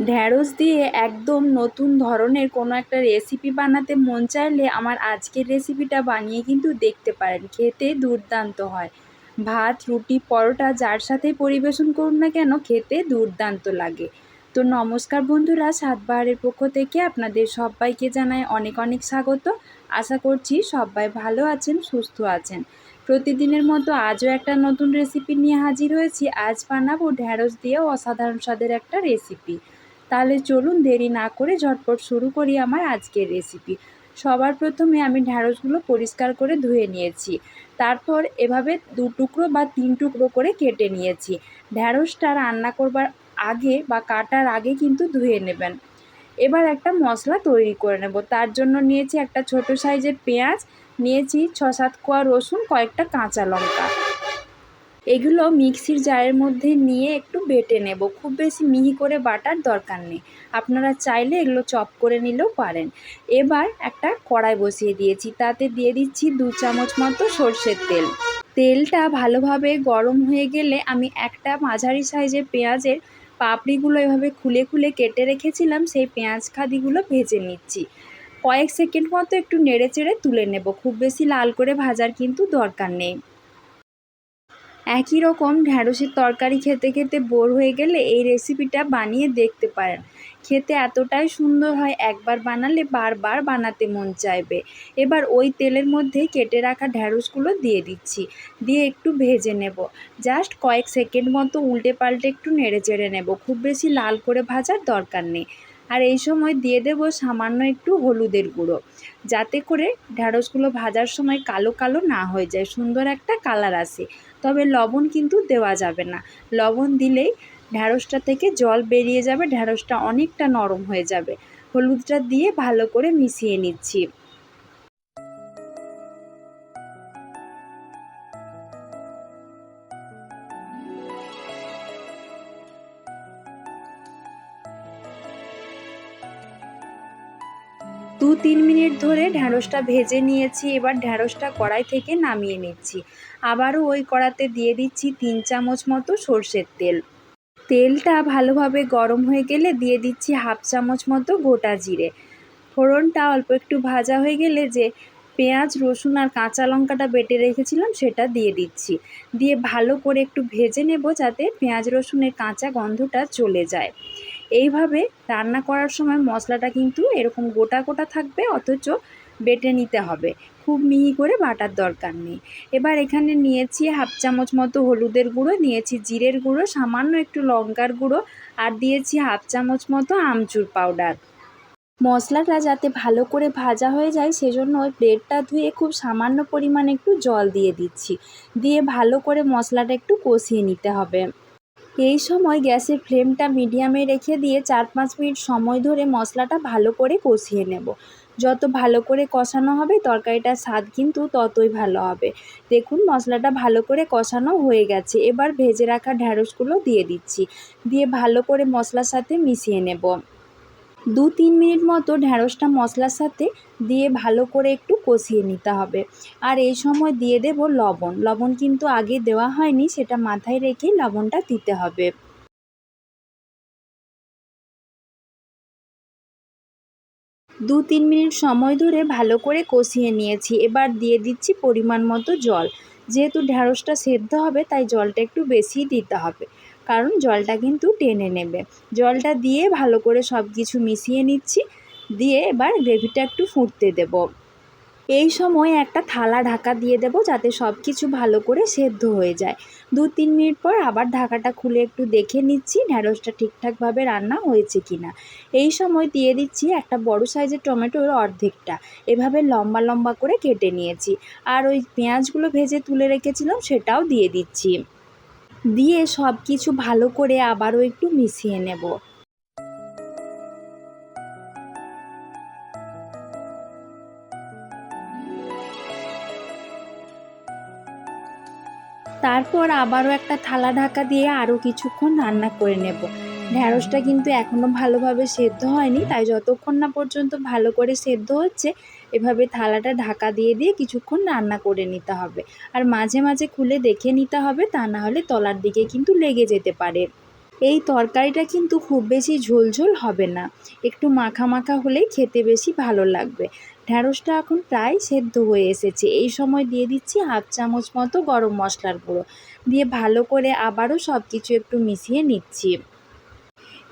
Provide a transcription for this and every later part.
ঢ্যাঁড়স দিয়ে একদম নতুন ধরনের কোনো একটা রেসিপি বানাতে মন চাইলে আমার আজকের রেসিপিটা বানিয়ে কিন্তু দেখতে পারেন। খেতে দুর্দান্ত হয়। ভাত, রুটি, পরোটা যার সাথেই পরিবেশন করুন না কেন, খেতে দুর্দান্ত লাগে। তো নমস্কার বন্ধুরা সাতবাহারের পক্ষ থেকে আপনাদের সবাইকে জানাই অনেক অনেক স্বাগত। আশা করছি সবাই ভালো আছেন, সুস্থ আছেন। প্রতিদিনের মতো আজও একটা নতুন রেসিপি নিয়ে হাজির হয়েছি। আজ বানাবো ঢ্যাঁড়স দিয়েও অসাধারণ স্বাদের একটা রেসিপি তাহলে চলুন দেরি না করে ঝটপট শুরু করি আমার আজকের রেসিপি সবার প্রথমে আমি ঢ্যাঁড়সগুলো পরিষ্কার করে ধুয়ে নিয়েছি। তারপর এভাবে দু টুকরো বা তিন টুকরো করে কেটে নিয়েছি। ঢ্যাঁড়সটা রান্না করবার আগে বা কাটার আগে কিন্তু ধুয়ে নেবেন। এবার একটা মশলা তৈরি করে নেব। তার জন্য নিয়েছি একটা ছোট সাইজের পেঁয়াজ, নিয়েছি ছ সাত কোয়া রসুন, কয়েকটা কাঁচা লঙ্কা। এগুলো মিক্সির জারের মধ্যে নিয়ে একটু বেটে নেব। খুব বেশি মিহি করে বাটার দরকার নেই। আপনারা চাইলে এগুলো চপ করে নিলেও পারেন। এবার একটা কড়াই বসিয়ে দিয়েছি। তাতে দিয়ে দিচ্ছি দু চামচ মতো সর্ষের তেল। তেলটা ভালোভাবে গরম হয়ে গেলে আমি একটা মাঝারি সাইজের পেঁয়াজের পাপড়িগুলো এভাবে খুলে খুলে কেটে রেখেছিলাম, সেই পেঁয়াজ খাদিগুলো ভেজে নিচ্ছি। কয়েক সেকেন্ড মতো একটু নেড়ে চেড়ে তুলে নেব। খুব বেশি লাল করে ভাজার কিন্তু দরকার নেই। একই রকম ঢ্যাঁড়সের তরকারি খেতে খেতে বোর হয়ে গেলে এই রেসিপিটা বানিয়ে দেখতে পারেন। খেতে এতটাই সুন্দর হয়, একবার বানালে বারবার বানাতে মন চাইবে। এবার ওই তেলের মধ্যে কেটে রাখা ঢ্যাঁড়সগুলো দিয়ে দিচ্ছি, দিয়ে একটু ভেজে নেব। জাস্ট কয়েক সেকেন্ড মতো উল্টে পাল্টে একটু নেড়ে চেড়ে নেব। খুব বেশি লাল করে ভাজার দরকার নেই। আর এই সময় দিয়ে দেব সামান্য একটু হলুদের গুঁড়ো। যাতে করে ঢ্যাঁড়সগুলো ভাজার সময় কালো কালো না হয়ে যায়, সুন্দর একটা কালার আসে। তবে লবণ কিন্তু দেওয়া যাবে না। লবণ দিলেই ঢ্যাঁড়সটা থেকে জল বেরিয়ে যাবে ঢ্যাঁড়সটা অনেকটা নরম হয়ে যাবে। হলুদটা দিয়ে ভালো করে মিশিয়ে নিচ্ছি। তিন মিনিট ধরে ঢ্যাঁড়সটা ভেজে নিয়েছি, এবার ঢ্যাঁড়সটা কড়াই থেকে নামিয়ে নিচ্ছি। আবারও ওই কড়াতে দিয়ে দিচ্ছি তিন চামচ মতো সর্ষের তেল। তেলটা ভালোভাবে গরম হয়ে গেলে দিয়ে দিচ্ছি হাফ চামচ মতো গোটা জিরে। ফোড়নটা অল্প একটু ভাজা হয়ে গেলে যে পেঁয়াজ, রসুন আর কাঁচা লঙ্কাটা বেটে রেখেছিলাম সেটা দিয়ে দিচ্ছি। দিয়ে ভালো করে একটু ভেজে নেব যাতে পেঁয়াজ, রসুনের কাঁচা গন্ধটা চলে যায়। এইভাবে রান্না করার সময় মশলাটা কিন্তু এরকম গোটা গোটা থাকবে, অথচ বেটে নিতে হবে। খুব মিহি করে বাটার দরকার নেই। এবার এখানে নিয়েছি হাফ চামচ মতো হলুদের গুঁড়ো, নিয়েছি জিরের গুঁড়ো, সামান্য একটু লঙ্কার গুঁড়ো, আর দিয়েছি হাফ চামচ মতো আমচুর পাউডার। মশলাটা যাতে ভালো করে ভাজা হয়ে যায়, সেজন্য ওই প্লেটটা ধুয়ে খুব সামান্য পরিমাণে একটু জল দিয়ে দিচ্ছি। দিয়ে ভালো করে মশলাটা একটু কষিয়ে নিতে হবে। এই সময় গ্যাসের ফ্লেমটা মিডিয়ামে রেখে দিয়ে চার পাঁচ মিনিট সময় ধরে মশলাটা ভালো করে কষিয়ে নেব। যত ভালো করে কষানো হবে, তরকারিটার স্বাদ কিন্তু ততই ভালো হবে। দেখুন, মশলাটা ভালো করে কষানো হয়ে গেছে। এবার ভেজে রাখা ঢ্যাঁড়সগুলো দিয়ে দিচ্ছি। দিয়ে ভালো করে মশলার সাথে মিশিয়ে নেব। দু তিন মিনিট মতো ঢ্যাঁড়সটা মশলার সাথে দিয়ে ভালো করে একটু কষিয়ে নিতে হবে। আর এই সময় দিয়ে দেব লবণ। লবণ কিন্তু আগে দেওয়া হয়নি, সেটা মাথায় রেখেই লবণটা দিতে হবে। দু তিন মিনিট সময় ধরে ভালো করে কষিয়ে নিয়েছি। এবার দিয়ে দিচ্ছি পরিমাণ মতো জল। যেহেতু ঢ্যাঁড়সটা সেদ্ধ হবে, তাই জলটা একটু বেশি দিতে হবে। কারণ জলটা কিন্তু টেনে নেবে। জলটা দিয়ে ভালো করে সব কিছু মিশিয়ে নিচ্ছি, দিয়ে এবার গ্রেভিটা একটু ফুটতে দেব। এই সময় একটা থালা ঢাকা দিয়ে দেব যাতে সব কিছু ভালো করে সেদ্ধ হয়ে যায়। দু তিন মিনিট পর আবার ঢাকাটা খুলে একটু দেখে নিচ্ছি ঢ্যাঁড়সটা ঠিকঠাকভাবে রান্না হয়েছে কি না এই সময় দিয়ে দিচ্ছি একটা বড় সাইজের টমেটোর অর্ধেকটা। এভাবে লম্বা লম্বা করে কেটে নিয়েছি। আর ওই পেঁয়াজগুলো ভেজে তুলে রেখেছিলাম সেটাও দিয়ে দিচ্ছি। দিয়ে সব কিছু ভালো করে আবারও একটু মিশিয়ে নেব। তারপর আবারও একটা থালা ঢাকা দিয়ে আরও কিছুক্ষণ রান্না করে নেব। ঢ্যাঁড়সটা কিন্তু এখনও ভালোভাবে সেদ্ধ হয়নি, তাই যতক্ষণ না পর্যন্ত ভালো করে সেদ্ধ হচ্ছে, এভাবে থালাটা ঢাকা দিয়ে দিয়ে কিছুক্ষণ রান্না করে নিতে হবে। আর মাঝে মাঝে খুলে দেখে নিতে হবে, তা না হলে তলার দিকে কিন্তু লেগে যেতে পারে। এই তরকারিটা কিন্তু খুব বেশি ঝোলঝোল হবে না, একটু মাখা মাখা হলেই খেতে বেশি ভালো লাগবে। ঢ্যাঁড়সটা এখন প্রায় সেদ্ধ হয়ে এসেছে, এই সময় দিয়ে দিচ্ছি হাফ চামচ মতো গরম মশলার গুঁড়ো, দিয়ে ভালো করে আবারও সব কিছু একটু মিশিয়ে নিচ্ছি।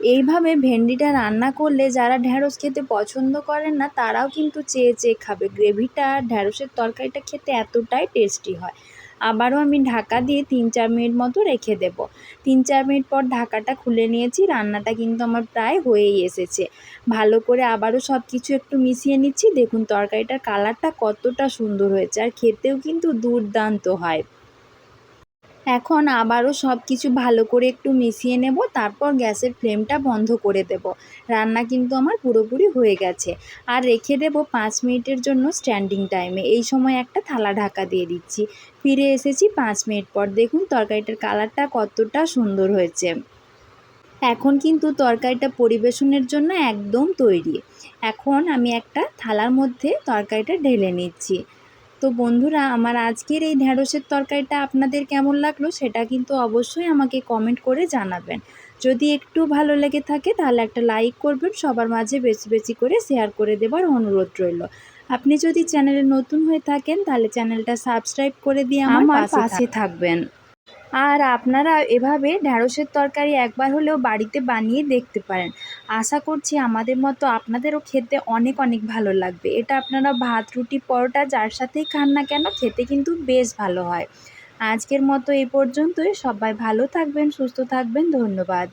এইভাবে ভেন্ডিটা রান্না করলে যারা ঢ্যাঁড়স খেতে পছন্দ করেন না, তারাও কিন্তু চেয়ে চেয়ে খাবে। গ্রেভিটা, ঢ্যাঁড়সের তরকারিটা খেতে এতটাই টেস্টি হয়। আবারও আমি ঢাকা দিয়ে তিন চার মিনিট মতো রেখে দেব। তিন চার মিনিট পর ঢাকাটা খুলে নিয়েছি, রান্নাটা কিন্তু আমার প্রায় হয়েই এসেছে। ভালো করে আবারও সব কিছু একটু মিশিয়ে নিচ্ছি। দেখুন তরকারিটার কালারটা কতটা সুন্দর হয়েছে। আর খেতেও কিন্তু দুর্দান্ত হয়। এখন আবারও সব কিছু ভালো করে একটু মিশিয়ে নেব, তারপর গ্যাসের ফ্লেমটা বন্ধ করে দেব। রান্না কিন্তু আমার পুরোপুরি হয়ে গেছে। আর রেখে দেব পাঁচ মিনিটের জন্য স্ট্যান্ডিং টাইমে। এই সময় একটা থালা ঢাকা দিয়ে দিচ্ছি। ফিরে এসেছি পাঁচ মিনিট পর। দেখুন তরকারিটার কালারটা কতটা সুন্দর হয়েছে। এখন কিন্তু তরকারিটা পরিবেশনের জন্য একদম তৈরি। এখন আমি একটা থালার মধ্যে তরকারিটা ঢেলে নিচ্ছি। তো বন্ধুরা আমার আজকের এই ঢ্যাঁড়সের তরকারিটা আপনাদের কেমন লাগল সেটা কিন্তু অবশ্যই আমাকে কমেন্ট করে জানাবেন। যদি একটু ভালো লেগে থাকে তাহলে একটা লাইক করবেন সবার মাঝে বেশি বেশি করে শেয়ার করে দেবার অনুরোধ রইল। আপনি যদি চ্যানেলে নতুন হয়ে থাকেন তাহলে চ্যানেলটা সাবস্ক্রাইব করে দিয়ে আমার পাশে থাকবেন। আর আপনারা এভাবে ঢ্যাঁড়সের তরকারি একবার হলেও বাড়িতে বানিয়ে দেখতে পারেন। আশা করছি আমাদের মতো আপনাদেরও খেতে অনেক অনেক ভালো লাগবে। এটা আপনারা ভাত, রুটি, পরোটা যার সাথেই খান না কেন খেতে কিন্তু বেশ ভালো হয়। আজকের মতো এই পর্যন্তই। সবাই ভালো থাকবেন, সুস্থ থাকবেন। ধন্যবাদ।